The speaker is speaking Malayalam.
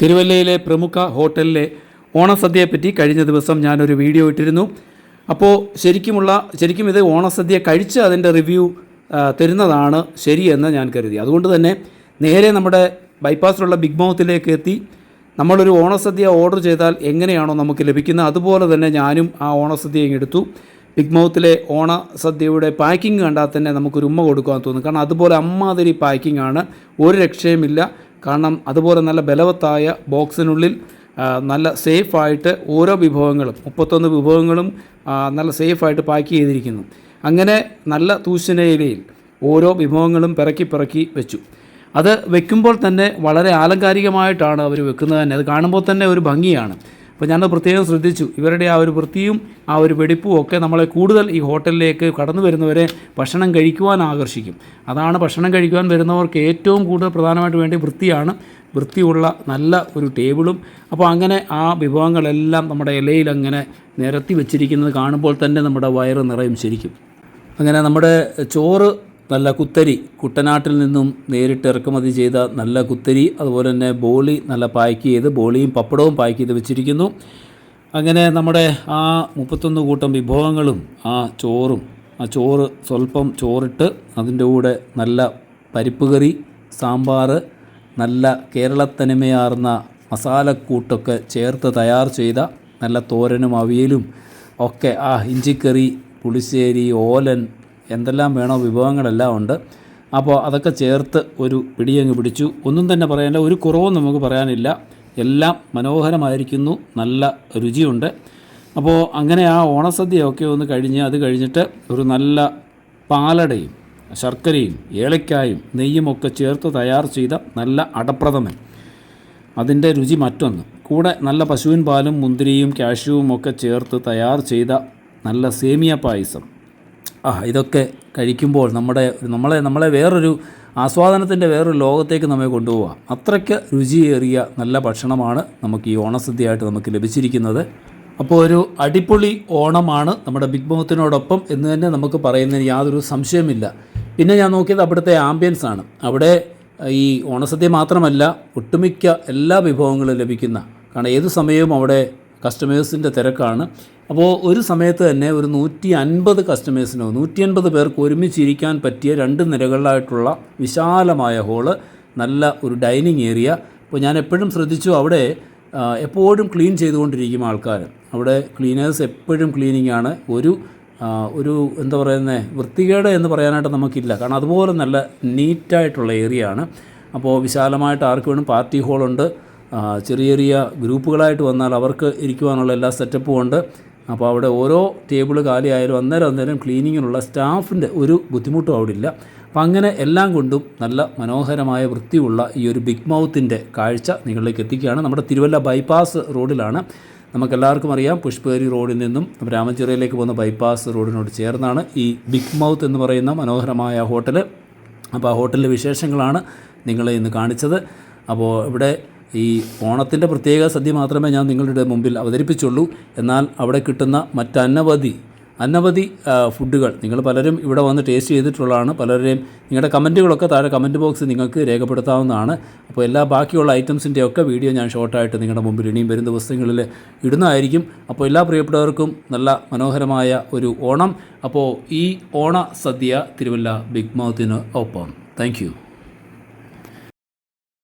തിരുവല്ലയിലെ പ്രമുഖ ഹോട്ടലിലെ ഓണസദ്യയെപ്പറ്റി കഴിഞ്ഞ ദിവസം ഞാനൊരു വീഡിയോ ഇട്ടിരുന്നു. അപ്പോൾ ശരിക്കുമുള്ള ശരിക്കും ഇത് ഓണസദ്യ കഴിച്ച് അതിന്റെ റിവ്യൂ തരുന്നതാണ് ശരിയെന്ന് ഞാൻ കരുതി. അതുകൊണ്ട് തന്നെ നേരെ നമ്മുടെ ബൈപ്പാസിലുള്ള ബിഗ് മൗത്തിലേക്ക് എത്തി. നമ്മളൊരു ഓണസദ്യ ഓർഡർ ചെയ്താൽ എങ്ങനെയാണോ നമുക്ക് ലഭിക്കുന്നത്? അതുപോലെ തന്നെ ഞാനും ആ ഓണസദ്യ എടുത്തു. ബിഗ് മൗത്തിലെ ഓണസദ്യയുടെ പാക്കിംഗ് കണ്ടാൽ തന്നെ നമുക്കൊരു ഉമ്മ കൊടുക്കാൻ തോന്നും. കാരണം അതുപോലെ അമ്മാതിരി പാക്കിംഗ് ആണ്. ഒരു രക്ഷയുമില്ല. കാരണം അതുപോലെ നല്ല ബലവത്തായ ബോക്സിനുള്ളിൽ നല്ല സേഫായിട്ട് ഓരോ വിഭവങ്ങളും മുപ്പത്തൊന്ന് വിഭവങ്ങളും നല്ല സേഫായിട്ട് പാക്ക് ചെയ്തിരിക്കുന്നു. അങ്ങനെ നല്ല തൂശനയിലയിൽ ഓരോ വിഭവങ്ങളും പിറക്കി പിറക്കി വെച്ചു. അത് വെക്കുമ്പോൾ തന്നെ വളരെ ആലങ്കാരികമായിട്ടാണ് അവർ വെക്കുന്നത് തന്നെ. അത് കാണുമ്പോൾ തന്നെ ഒരു ഭംഗിയാണ്. അപ്പോൾ ഞാനത് പ്രത്യേകം ശ്രദ്ധിച്ചു. ഇവരുടെ ആ ഒരു വൃത്തിയും ആ ഒരു വെടിപ്പും ഒക്കെ നമ്മളെ കൂടുതൽ ഈ ഹോട്ടലിലേക്ക് കടന്നു വരുന്നവരെ ഭക്ഷണം കഴിക്കുവാൻ ആകർഷിക്കും. അതാണ് ഭക്ഷണം കഴിക്കുവാൻ വരുന്നവർക്ക് ഏറ്റവും കൂടുതൽ പ്രധാനമായിട്ട് വേണ്ടി വൃത്തിയാണ്. വൃത്തിയുള്ള നല്ല ഒരു ടേബിളും. അപ്പോൾ അങ്ങനെ ആ വിഭവങ്ങളെല്ലാം നമ്മുടെ ഇലയിൽ അങ്ങനെ നിരത്തി വെച്ചിരിക്കുന്നത് കാണുമ്പോൾ തന്നെ നമ്മുടെ വയറ് നിറയും ശരിക്കും. അങ്ങനെ നമ്മുടെ ചോറ് നല്ല കുത്തരി. കുട്ടനാട്ടിൽ നിന്നും നേരിട്ട് ഇറക്കുമതി ചെയ്ത നല്ല കുത്തരി അതുപോലെ തന്നെ ബോളി നല്ല പാക്ക് ചെയ്ത് ബോളിയും പപ്പടവും പാക്ക് ചെയ്ത് വെച്ചിരിക്കുന്നു. അങ്ങനെ നമ്മുടെ ആ മുപ്പത്തൊന്ന് കൂട്ടം വിഭവങ്ങളും ആ ചോറും ആ ചോറ് സ്വല്പം ചോറിട്ട് അതിന്റെ കൂടെ നല്ല പരിപ്പ് കറി സാമ്പാർ നല്ല കേരളത്തനിമയാർന്ന മസാലക്കൂട്ടൊക്കെ ചേർത്ത് തയ്യാർ ചെയ്ത നല്ല തോരനും അവിയലും ഒക്കെ ആ ഇഞ്ചിക്കറി പുളിശ്ശേരി ഓലൻ എന്തെല്ലാം വേണോ വിഭവങ്ങളെല്ലാം ഉണ്ട്. അപ്പോൾ അതൊക്കെ ചേർത്ത് ഒരു പിടിയങ്ങ് പിടിച്ചു. ഒന്നും തന്നെ പറയാനില്ല ഒരു കുറവും നമുക്ക് പറയാനില്ല. എല്ലാം മനോഹരമായിരിക്കുന്നു നല്ല രുചിയുണ്ട്. അപ്പോൾ അങ്ങനെ ആ ഓണസദ്യയൊക്കെ ഒന്ന് കഴിഞ്ഞ് അത് കഴിഞ്ഞിട്ട് ഒരു നല്ല പാലടയും ശർക്കരയും ഏലക്കായും നെയ്യും ഒക്കെ ചേർത്ത് തയ്യാർ ചെയ്ത നല്ല അടപ്രഥമൻ. അതിന്റെ രുചി മറ്റൊന്ന്. കൂടെ നല്ല പശുവിൻ പാലും മുന്തിരിയും കാഷ്യൂവും ഒക്കെ ചേർത്ത് തയ്യാർ ചെയ്ത നല്ല സേമിയ പായസം. ആ ഇതൊക്കെ കഴിക്കുമ്പോൾ നമ്മുടെ നമ്മളെ നമ്മളെ വേറൊരു ആസ്വാദനത്തിന്റെ വേറൊരു ലോകത്തേക്ക് നമ്മെ കൊണ്ടുപോകാം അത്രയ്ക്ക് രുചിയേറിയ നല്ല ഭക്ഷണമാണ് നമുക്ക് ഈ ഓണസദ്യയായിട്ട് നമുക്ക് ലഭിച്ചിരിക്കുന്നത്. അപ്പോൾ ഒരു അടിപൊളി ഓണമാണ് നമ്മുടെ ബിഗ് ബോത്തിനോടൊപ്പം എന്ന് തന്നെ നമുക്ക് പറയുന്നതിന് യാതൊരു സംശയമില്ല പിന്നെ ഞാൻ നോക്കിയത് അവിടുത്തെ ആംബിയൻസ് ആണ്. അവിടെ ഈ ഓണസദ്യ മാത്രമല്ല ഒട്ടുമിക്ക എല്ലാ വിഭവങ്ങളും ലഭിക്കുന്ന കാരണം ഏത് സമയവും അവിടെ കസ്റ്റമേഴ്സിന്റെ തിരക്കാണ്. അപ്പോൾ ഒരു സമയത്ത് തന്നെ ഒരു നൂറ്റി അൻപത് കസ്റ്റമേഴ്സിനോ നൂറ്റി അൻപത് പേർക്ക് ഒരുമിച്ചിരിക്കാൻ പറ്റിയ രണ്ട് നിരകളിലായിട്ടുള്ള വിശാലമായ ഹോൾ നല്ല ഒരു ഡൈനിങ് ഏരിയ അപ്പോൾ ഞാൻ എപ്പോഴും ശ്രദ്ധിച്ചു അവിടെ എപ്പോഴും ക്ലീൻ ചെയ്തുകൊണ്ടിരിക്കും ആൾക്കാർ. അവിടെ ക്ലീനേഴ്സ് എപ്പോഴും ക്ലീനിങ് ആണ്. ഒരു ഒരു എന്താ പറയുന്നത് വൃത്തികേട് എന്ന് പറയാനായിട്ട് നമുക്കില്ല. കാരണം അതുപോലെ നല്ല നീറ്റായിട്ടുള്ള ഏരിയ ആണ്. അപ്പോൾ വിശാലമായിട്ട് ആർക്ക് വേണം പാർട്ടി ഹോളുണ്ട് ചെറിയ ചെറിയ ഗ്രൂപ്പുകളായിട്ട് വന്നാൽ അവർക്ക് ഇരിക്കുവാനുള്ള എല്ലാ സെറ്റപ്പും ഉണ്ട്. അപ്പോൾ അവിടെ ഓരോ ടേബിൾ കാലിയായാലും അന്നേരം അന്നേരം ക്ലീനിങ്ങിനുള്ള സ്റ്റാഫിന്റെ ഒരു ബുദ്ധിമുട്ടും അവിടെ ഇല്ല അപ്പം അങ്ങനെ എല്ലാം കൊണ്ടും നല്ല മനോഹരമായ വൃത്തിയുള്ള ഈ ഒരു ബിഗ് മൗത്തിന്റെ കാഴ്ച നിങ്ങളിലേക്ക് എത്തിക്കുകയാണ്. നമ്മുടെ തിരുവല്ല ബൈപ്പാസ് റോഡിലാണ്. നമുക്കെല്ലാവർക്കും അറിയാം പുഷ്പഗിരി റോഡിൽ നിന്നും രാമചിറയിലേക്ക് പോകുന്ന ബൈപ്പാസ് റോഡിനോട് ചേർന്നാണ് ഈ ബിഗ് മൗത്ത് എന്ന് പറയുന്ന മനോഹരമായ ഹോട്ടൽ അപ്പോൾ ആ ഹോട്ടലിലെ വിശേഷങ്ങളാണ് നിങ്ങളെ ഇന്ന് കാണിച്ചത്. അപ്പോൾ ഇവിടെ ഈ ഓണത്തിന്റെ പ്രത്യേക സദ്യ മാത്രമേ ഞാൻ നിങ്ങളുടെ മുമ്പിൽ അവതരിപ്പിച്ചുള്ളൂ. എന്നാൽ അവിടെ കിട്ടുന്ന മറ്റനവധി അനവധി ഫുഡുകൾ നിങ്ങൾ പലരും ഇവിടെ വന്ന് ടേസ്റ്റ് ചെയ്തിട്ടുള്ളതാണ്. പലരുടെയും നിങ്ങളുടെ കമന്റുകളൊക്കെ താഴെ കമന്റ് ബോക്സ് നിങ്ങൾക്ക് രേഖപ്പെടുത്താവുന്നതാണ്. അപ്പോൾ എല്ലാ ബാക്കിയുള്ള ഐറ്റംസിന്റെ ഒക്കെ വീഡിയോ ഞാൻ ഷോർട്ടായിട്ട് നിങ്ങളുടെ മുമ്പിൽ ഇനിയും വരുന്ന ദിവസങ്ങളിൽ ഇടുന്നതായിരിക്കും. അപ്പോൾ എല്ലാ പ്രിയപ്പെട്ടവർക്കും നല്ല മനോഹരമായ ഒരു ഓണം. അപ്പോൾ ഈ ഓണ സദ്യ തിരുവല്ല ബിഗ് മൗത്തിന് ഒപ്പം. താങ്ക്